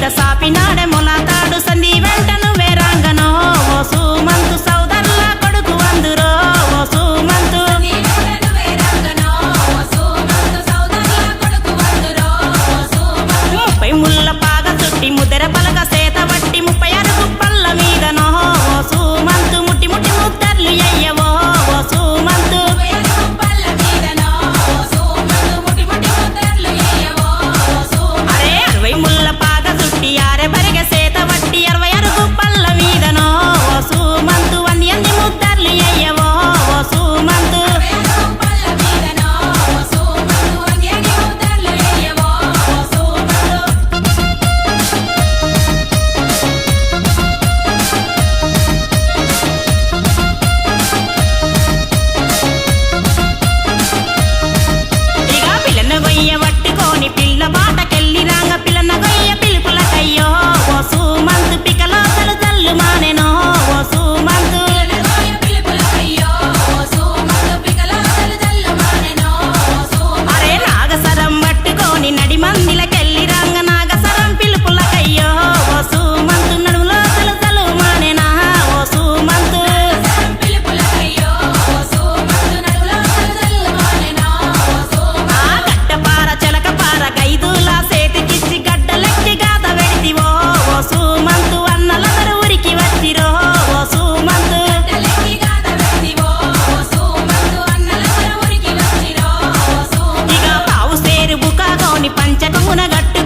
the sap in a. మునగట్టు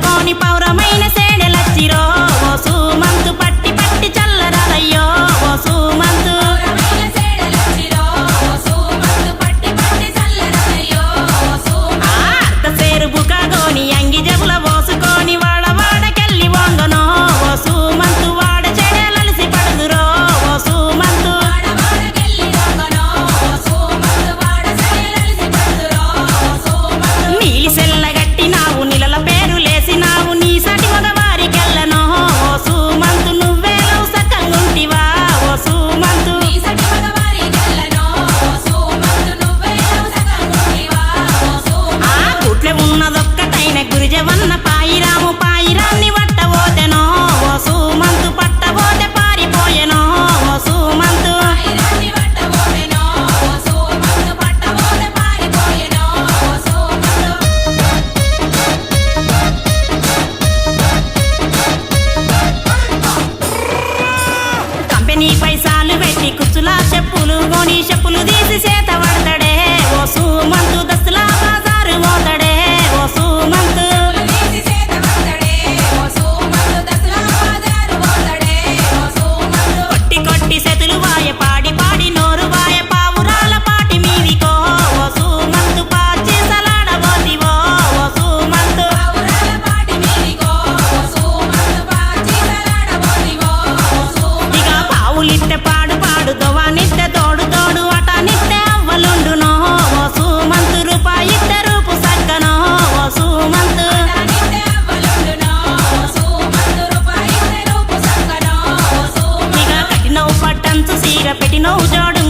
సంగనో ఓ సోమంతు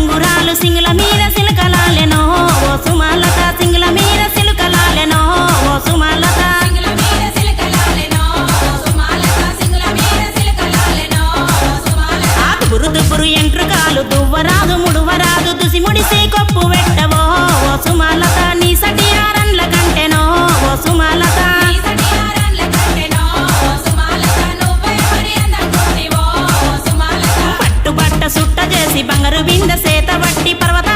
చేసి బంగారు బింద సేత వట్టి పర్వత